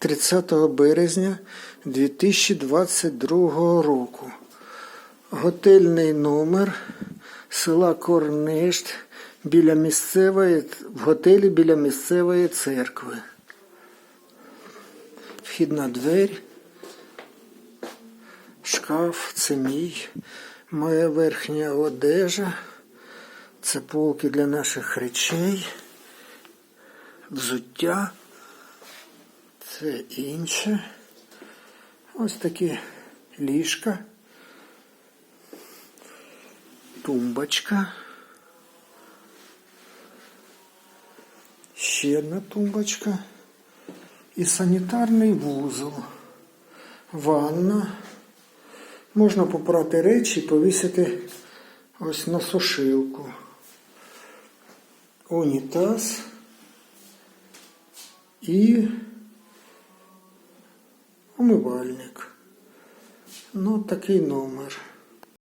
30 березня 2022 року. Готельний номер села Корништ біля місцевої, в готелі біля місцевої церкви. Вхідна двері, шкаф, це мій, моя верхня одежа, це полки для наших речей, взуття, це інше. Ось такі ліжка, тумбочка. Ще одна тумбочка і санітарний вузол, ванна. Можна попрати речі і повісити ось на сушилку. Унітаз і умивальник. Ну, такий номер.